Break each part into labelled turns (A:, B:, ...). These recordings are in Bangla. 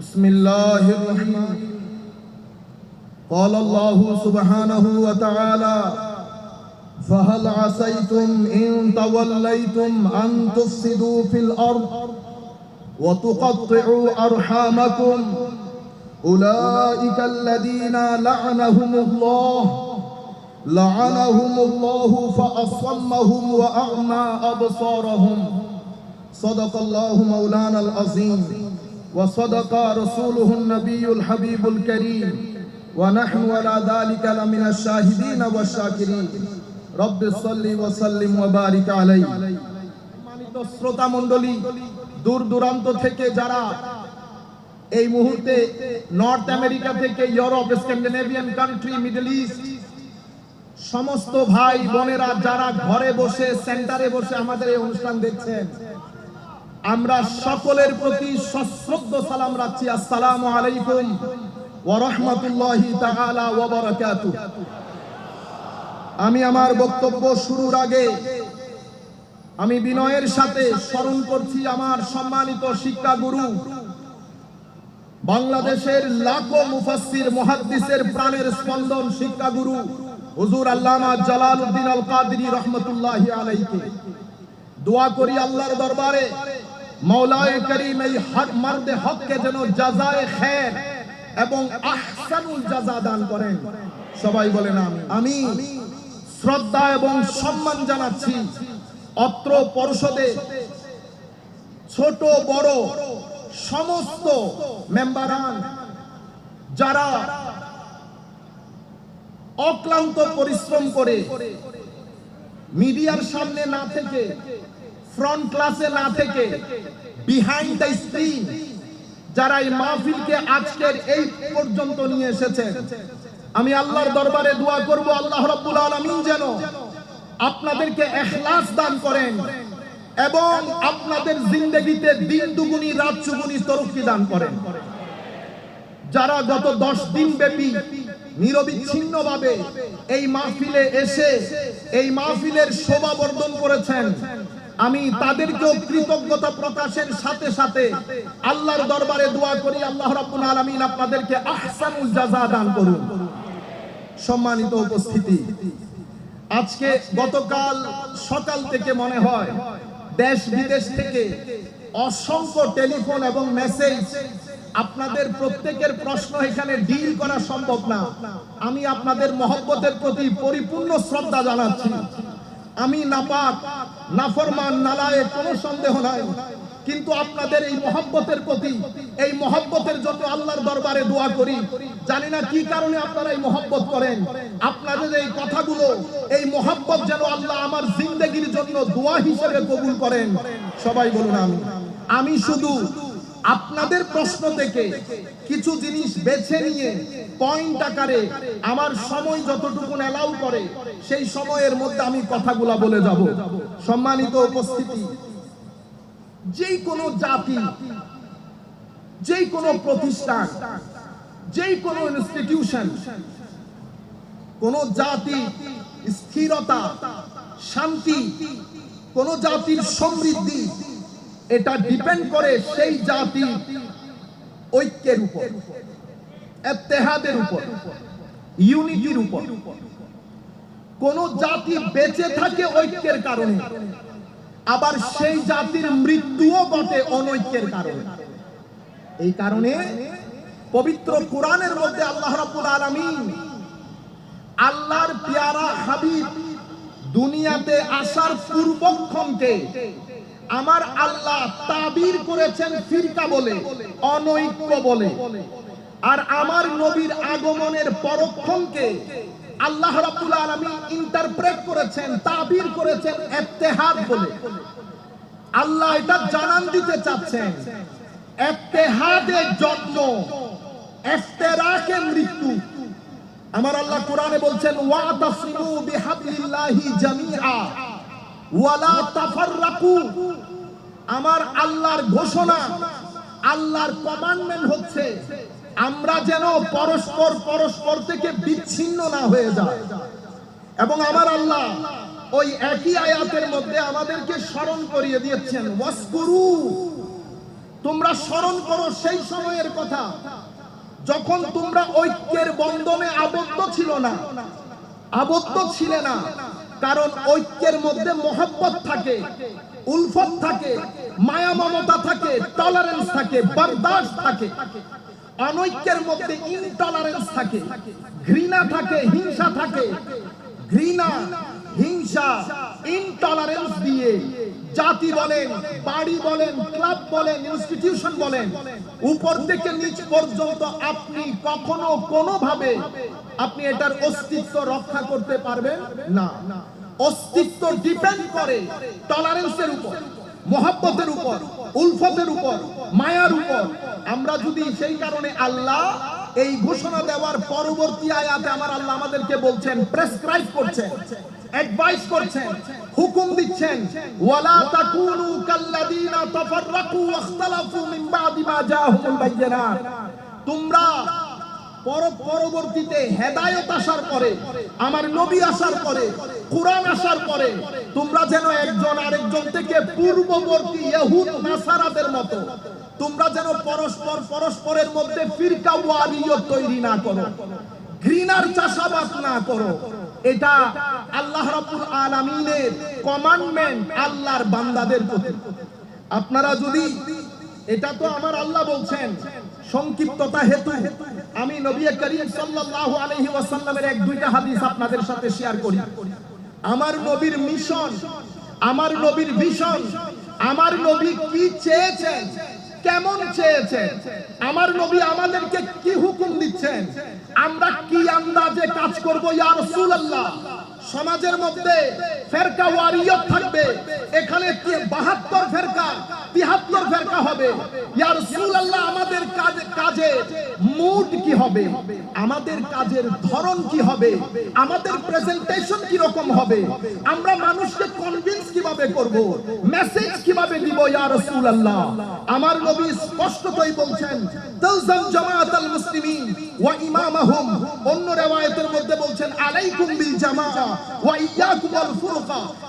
A: بسم الله الرحمن. قال الله سبحانه وتعالى فهل عسيتم إن توليتم أن تفسدوا في الأرض وتقطعوا أرحامكم؟ أولئك الذين لعنهم الله لعنهم الله فأصمهم وأعمى أبصارهم. صدق الله مولانا العظيم. وصدق رسوله النبي الحبيب الكريم ونحن على ذلك لمن الشاهدين والشاكرين رب صل وسلم وبارك عليه সম্মানিত শ্রোতা মণ্ডলী দূর দূরান্ত থেকে যারা এই মুহূর্তে নর্থ আমেরিকা থেকে Europe Scandinavian country Middle East সমস্ত ভাই বোনেরা যারা ঘরে বসে সেন্টারে বসে আমাদের এই অনুষ্ঠান দেখছেন আমরা সকলের প্রতি সশ্রদ্ধ সালাম রাখছি। আসসালামু আলাইকুম ওয়া রাহমাতুল্লাহি আমি আমার বক্তব্য শুরুর আগে আমি বিনয়ের সাথে স্মরণ করছি আমার সম্মানিত শিক্ষা গুরু বাংলাদেশের লাখো মুফাসসির মুহাদ্দিসের প্রাণের স্পন্দন শিক্ষা গুরু হুজুর আল্লামা জালালউদ্দিন আল কাদেরী রাহমাতুল্লাহি আলাইহি। দোয়া করি আল্লাহর দরবারে মৌলায়ে করিম এই হক মার্দে হককে যেন জাজায়ে খের এবং আহসানুল জাযা দান করেন। সবাই বলেন আমি আমি শ্রদ্ধা এবং সম্মান জানাচ্ছি অত্র পরিষদে ছোট বড় সমস্ত মেম্বারান যারা অক্লান্ত পরিশ্রম করে মিডিয়ার সামনে না থেকে ফ্রন্ট ক্লাসে না থেকে বিহাইন্ড দ্য স্ক্রিন যারা এই মাহফিলকে আজকের এই পর্যন্ত নিয়ে এসেছেন আমি আল্লাহর দরবারে দোয়া করব, আল্লাহ রাব্বুল আলামিন যেন আপনাদেরকে এখলাস দান করেন এবং আপনাদের জিন্দগিতে দিন দুগুনি, রাত চুগুনি তরফি দান করেন। যারা গত দশ দিন ব্যাপী নিরবিচ্ছিন্ন ভাবে এই মাহফিলে এসে, এই মাহফিলের শোভা বর্ধন করেছেন আমি তাদেরকেও কৃতজ্ঞতা প্রকাশের সাথে সাথে আল্লাহর দরবারে দোয়া করি, আল্লাহ রাব্বুল আলামিন আপনাদেরকে আহসানুল জাযা দান করুন। সম্মানিত উপস্থিতি, আজকে গতকাল সকাল থেকে মনে হয় দেশ বিদেশ থেকে অসংখ্য টেলিফোন এবং মেসেজ আপনাদের প্রত্যেকের প্রশ্ন এখানে ডিল করা সম্ভব না। আমি আপনাদের মহব্বতের প্রতি পরিপূর্ণ শ্রদ্ধা জানাচ্ছি। আমি নাপাক নাফরমান নালায়ে কোনো সন্দেহ নাই। কিন্তু আপনাদের এই মহব্বতের প্রতি, এই মহব্বতের জন্য আল্লাহর দরবারে দোয়া করি। জানি না কি কারণে আপনারা এই মহব্বত করেন। আপনাদের এই কথাগুলো, এই মহব্বত যেন আল্লাহ আমার জিন্দগির জন্য দোয়া হিসেবে কবুল করেন। সবাই বলুন আমি আমি শুধু আপনাদের প্রশ্ন থেকে কিছু জিনিস বেছে নিয়ে পয়েন্ট আকারে আমার সময় যতটুকু অ্যালাউ করে, সেই সময়ের মধ্যে আমি কথাগুলা বলে যাব। সম্মানিত উপস্থিতি যেই কোনো জাতি যে কোনো প্রতিষ্ঠান যে কোনো ইনস্টিটিউশন কোন জাতি স্থিরতা, শান্তি, কোন জাতির সমৃদ্ধি এটা ডিপেন্ড করে সেই জাতি ঐক্যের উপর, এত্তেহাদের উপর, ইউনিটির উপর। কোন জাতি বেঁচে থাকে ঐক্যের কারণে, আবার সেই জাতির মৃত্যুও ঘটে অনৈক্যের কারণে। এই কারণে পবিত্র কোরআনের মধ্যে আল্লাহ রাব্বুল আলামিন আল্লাহর পেয়ারা হাবিব দুনিয়াতে আসার পূর্বক্ষণকে আমার আল্লাহ তাবির করেছেন ফিরকা বলে, অনৈক্য বলে। আর আমার নবীর আগমনের পরক্ষণকে আল্লাহ রাব্বুল আলামিন ইন্টারপ্রেট করেছেন, তাবির করেছেন ইত্তেহাদ বলে। আল্লাহ এটা জানান দিতে চাচ্ছেন ইত্তেহাদে জন্ম ইফতিরাকে মৃত্যু। আমার আল্লাহ কোরআনে বলছেন, ওয়া তাসিমু বিহাবলিল্লাহি জামিআ। ওয়ালা তাফাররাকু। আমার আল্লাহর ঘোষণা, আল্লাহর কমান্ডমেন্ট হচ্ছে, আমরা যেন পরস্পর পরস্পর থেকে বিচ্ছিন্ন না হয়ে যায় এবং আমার আল্লাহ ওই একই আয়াতের মধ্যে আমাদেরকে স্মরণ করিয়ে দিয়েছেন, ওয়াসকুরু। তোমরা স্মরণ করো সেই সময়ের কথা, যখন তোমরা ঐক্যের বন্ধনে আবদ্ধ ছিল না, আবদ্ধ ছিলে না। কারণ ঐক্যের মধ্যে মহব্বত থাকে, উলফত থাকে, মায়া মমতা থাকে টলারেন্স থাকে বরদাস্ত থাকে। অনৈক্যের মধ্যে ইনটলারেন্স থাকে, ঘৃণা থাকে, হিংসা থাকে। ঘৃণা, হিংসা ইনটলারেন্স দিয়ে জাতি বলেন, বাড়ি বলেন, ক্লাব বলেন ইনস্টিটিউশন বলেন, উপর থেকে নিচ পর্যন্ত আপনি কখনো কোনোভাবে আপনি এটার অস্তিত্ব রক্ষা করতে পারবেন না। অস্তিত্ব ডিপেন্ড করে টলারেন্সের উপর, মহাব্বতের উপর, উলফতের উপর, মায়ার উপর। আমরা যদি সেই কারণে আল্লাহ এই ঘোষণা দেওয়ার পরবর্তী আয়াতে আমার আল্লাহ আমাদেরকে বলছেন প্রেসক্রাইব করছেন। অ্যাডভাইস করছেন, হুকুম দিচ্ছেন, ওয়ালা তাকুনু কাল্লাযীনা তাফাররাকু ওয়াখতালাফু মিন বাদি মা জাআহুমুল বায়্যিনাত তোমরা পর, পরবর্তীতে হেদায়ত আসার পরে, আমার নবী আসার পরে, কোরআন আসার পরে, তোমরা যেন একজন আরেকজন থেকে পূর্ববর্তী ইহুদ নাসারাদের মতো, তোমরা যেন পরস্পর, পরস্পরের মধ্যে ফিরকা ওয়ারিয়ত তৈরি না করো। ঘৃণার চাষাবাদ না করো। এটা আল্লাহ রাব্বুল আলামিনের কমান্ডমেন্ট আল্লাহর বান্দাদের প্রতি। আপনারা যদি, এটা তো আমার আল্লাহ বলছেন, সংক্ষিপ্ততা হেতু, আমি নবী করিম সাল্লাল্লাহু আলাইহি ওয়াসাল্লামের এক, দুইটা হাদিস আপনাদের সাথে শেয়ার করি। আমার নবীর মিশন আমার নবীর ভিশন আমার নবী কি চেয়েছেন কেমন চেয়েছেন? আমার নবী আমাদেরকে কি হুকুম দিচ্ছেন? আমরা কি আন্দাজে কাজ করব, ইয়া রাসূলুল্লাহ? সমাজের মধ্যে ফেরকা ওয়ারিয়ত থাকবে। এখানে 72 ফেরকা 73 ফেরকা হবে। আমাদের কাজে কাজে মুড কি হবে? আমাদের কাজের ধরন কি হবে? আমাদের প্রেজেন্টেশন কি রকম হবে? আমরা মানুষকে কনভিন্স কীভাবে করব? মেসেজ কীভাবে দিব ইয়া রাসূলুল্লাহ? আমার নবী স্পষ্টতই বলছেন তালজাম জামাআতাল মুসলিমিন ওয়া ইমামাহুম। অন্য riwayতের মধ্যে বলছেন, আলাইকুম বিল জামাআ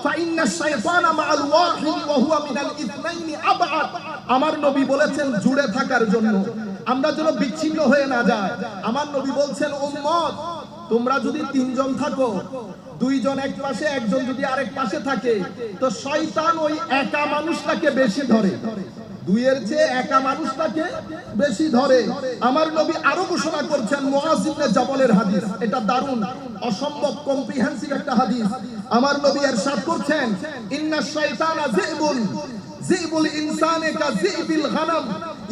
A: ফা ইন্না শাইতানা মাআল ওয়াহিদ ওয়া হুয়া মিনাল ইথনাইন আবআদ আমার নবী বলেছেন জুড়ে থাকার জন্য। আমরা যেন বিচ্ছিন্ন হয়ে না যায় আমার নবী বলছেন, উম্মত, তোমরা যদি তিনজন থাকো, দুইজন এক পাশে, একজন যদি আরেক পাশে থাকে, তো শয়তান ওই একা মানুষটাকে বেশি ধরে। দুইয়ের চেয়ে একা মানুষটাকে বেশি ধরে। আমার নবী আরও ঘোষণা করছেন মুআজ ইবনে জাবলের হাদিস। এটা দারুণ, অসম্ভব কম্প্রিহেন্সিভ একটা হাদিস। আমার নবী এরশাদ করছেন, ইন্না শাইতানা যিবুন, যিবুল ইনসানে কা যিবিল গানাম,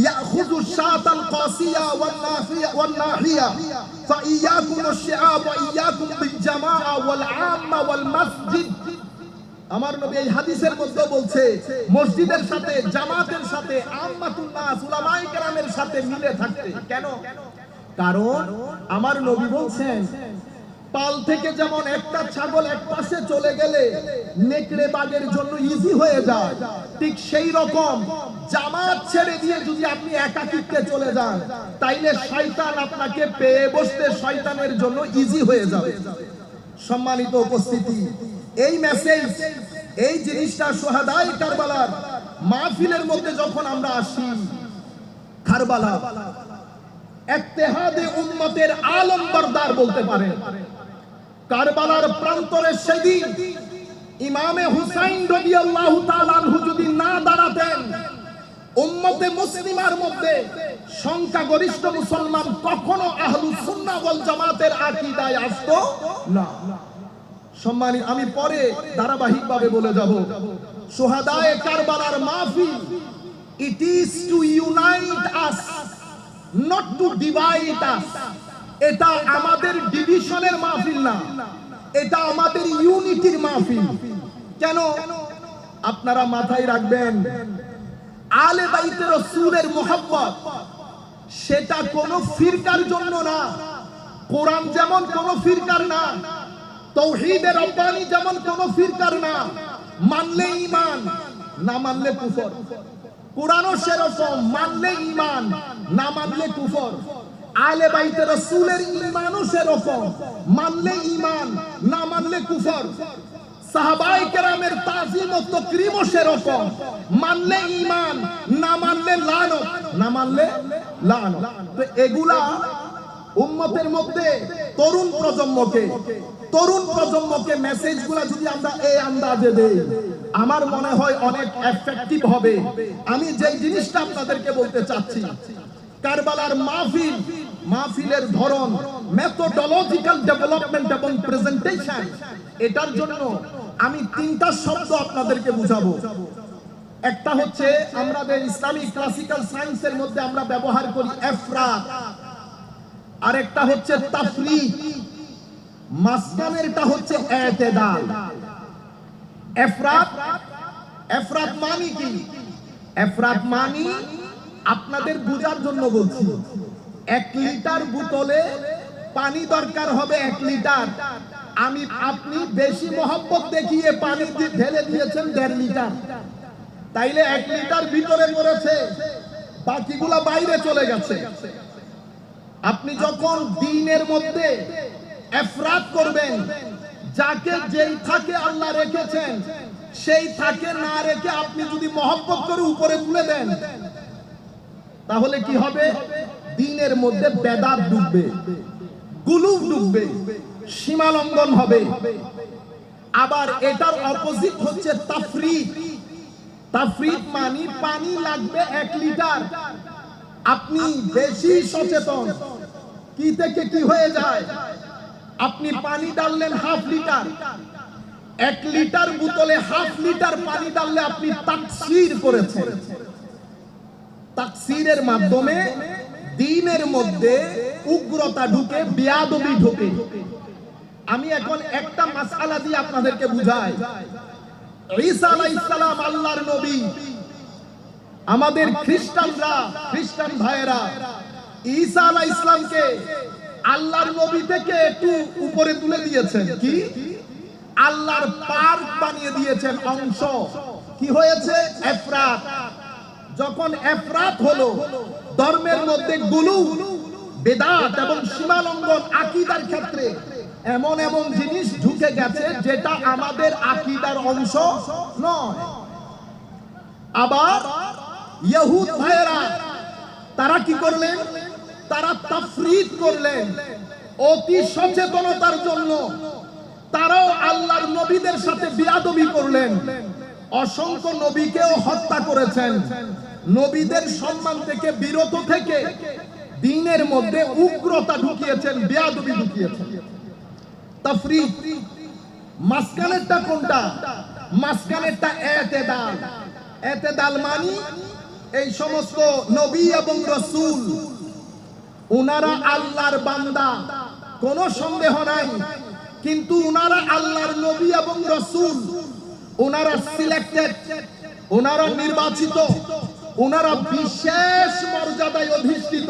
A: ইয়াখুযু শাতাল কাসিয়া ওয়ান নাফিয়া ওয়ান নাহিয়া, ফাইয়াকুম আশ-শিআব ওয়া ইয়াকুম আমার নবী এই হাদিসের মধ্যে বলছে, মসজিদের সাথে, জামাতের সাথে উলামায়ে কেরামের সাথে মিলে থাকতে। কেন? কারণ আমার নবী বলছেন, পাল থেকে যেমন একটা ছাগল এক পাশে চলে গেলে নেকড়ে বাগের জন্য ইজি হয়ে যায়, ঠিক সেই রকম জামাত ছেড়ে দিয়ে যদি আপনি একাকিত্বে চলে যান, তাইলে শয়তান আপনাকে পেয়ে বসতে শয়তানের জন্য ইজি হয়ে যাবে। সম্মানিত উপস্থিতি এই মেসেজ এই জিনিসটা সোহাদাই কারবালার মাহফিলের মধ্যে যখন আমরা আসি, কারবালা ইত্তেহাদে উম্মতের আলম বরদার বলতে পারে। কারবালার প্রান্তরে সেদিন ইমামে হুসাইন রাদিয়াল্লাহু তাআলা আনহু যদি না দাঁড়াতেন, উম্মতে মুসলিমার মধ্যে সংখ্যাগরিষ্ঠ মুসলমান কখনো আহলুস সুন্নাহ ওয়াল জামাতের আকীদায় আসতো না। সম্মানিত আমি পরে ধারাবাহিক ধারাবাহিকভাবে বলে যাব। সোহাদায়ে কারবালার মাহফিল it is to unite us not to divide us এটা আমাদের ডিভিশনের মাহফিল না। এটা আমাদের ইউনিটির মাহফিল। কেন? আপনারা মাথায় রাখবেন, আলে বাইতে রসুলের মোহাব্বত, সেটা কোনো ফিরকার জন্য না। কোরআন যেমন কোনো ফিরকার না তৌহিদের রব্বানি যেমন কোন ফিরকার না, মানলে ইমান না মানলে কুফর। কোরআনও সেরকম, মানলে ঈমান, না মানলে কুফর। আলে বাইতে রাসূলের ঈমানও সেরকম, মানলে ঈমান, না মানলে কুফর। সাহাবায়ে কেরামের তাজিম ও তাকরীমও সেরকম, মানলে ঈমান, না মানলে লানত, না মানলে লানত। তো এগুলা উম্মতের মধ্যে তরুণ প্রজন্মকে তরুণ প্রজন্মকে মেসেজগুলা যদি আমরা এই আন্দাজে দেই, আমার মনে হয় অনেক এফেক্টিভ হবে। আমি যেই জিনিসটা আপনাদেরকে বলতে চাচ্ছি, কারবালার মাহফিল, মাহফিলের ধরন মেথোডোলজিক্যাল ডেভেলপমেন্ট এবং প্রেজেন্টেশন এটার জন্য আমি তিনটা শব্দ আপনাদেরকে বুঝাবো। একটা হচ্ছে আমাদের ইসলামিক ক্লাসিক্যাল সায়েন্সের মধ্যে আমরা ব্যবহার করি, এফরাত। আর একটা হচ্ছে তাফরিক। মাসকানেরটা হচ্ছে এতেদাল এফরাত? এফরাত মানি কি? এফরাত মানি আপনাদের বোঝার জন্য বলছি, এক লিটার বোতলে পানি দরকার হবে এক লিটার। আমি, আপনি বেশি মহব্বত দেখিয়ে পানি ঢেলে দিয়েছেন দেড় লিটার। তাইলে এক লিটার ভিতরে পড়েছে, বাকিগুলা বাইরে চলে গেছে। আপনি যখন দিনের মধ্যে এফরাত করবেন, যাকে যেই থাকে আল্লাহ রেখেছেন, সেই থাকে না রেখে আপনি যদি মহব্বত করে উপরে তুলে দেন, তাহলে কি হবে? দিনের মধ্যে বেদাত ডুববে, গুলুব ডুববে, সীমা লঙ্ঘন হবে। আবার এটার অপোজিট হচ্ছে তাফরিক তাফরিক মানে পানি লাগবে এক লিটার। আপনি বেশি সচেতন। কি থেকে কি হয়ে যায়? আপনি পানি ডাললেন হাফ লিটার। এক লিটার বোতলে হাফ লিটার পানি ডাললে আপনি তাকসির করেছেন। তাকসিরের মাধ্যমে দিনের মধ্যে উগ্রতা ঢুকে, বিয়াদবি ঢুকে। আমি এখন একটা মাসআলা দিয়ে আপনাদেরকে বুঝাই। ঈসা আলাইহিস সালাম আল্লাহর নবী আমাদের খ্রিস্টানরা, খ্রিস্টান ভাইয়েরা, ঈসা আলাইহিস ইসলামকে আল্লাহর নবী থেকে একটু উপরে তুলে দিয়েছেন। কি? আল্লাহর পার্ক বানিয়ে দিয়েছেন অংশ। কি হয়েছে? এফরাত। যখন এফরাত হলো, ধর্মের মধ্যে গুলু, বেদাত এবং সীমালঙ্ঘন আকীদার ক্ষেত্রে এমন এমন জিনিস ঢুকে গেছে যেটা আমাদের আকীদার অংশ নয়। আবার ইহুদ ভাইয়েরা, তারা কি করলেন? তারা তাফরিদ করলেন। অতি সচেতনতার জন্য তারাও আল্লাহর নবীদের সাথে বিয়াদবি করলেন। অসংখ্য নবীকেও হত্যা করেছেন। নবীদের সম্মান থেকে বিরত থেকে দিনের মধ্যে উগ্রতা ঢুকিয়েছেন, বিয়াদবি ঢুকিয়েছেন। তাফরিদ মাসকানেরটা কোনটা? মাসকানেরটা এতেদাল। এতেদাল মানি? এই সমস্ত নবী এবং রসুল, উনারা আল্লাহর বান্দা, কোনো সন্দেহ নাই। কিন্তু উনারা আল্লাহর নবী এবং রসুল, উনারা সিলেক্টেড উনারা নির্বাচিত, উনারা বিশেষ মর্যাদায় অধিষ্ঠিত।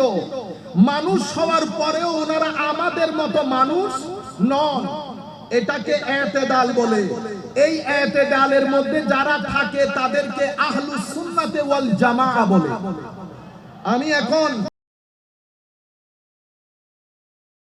A: মানুষ হওয়ার পরেও ওনারা আমাদের মতো মানুষ নন। এটাকে এতেদাল বলে। এই এতেদালের মধ্যে যারা থাকে তাদেরকে আহলুস সুন্নাতে ওয়াল জামাআ বলে। আমি এখন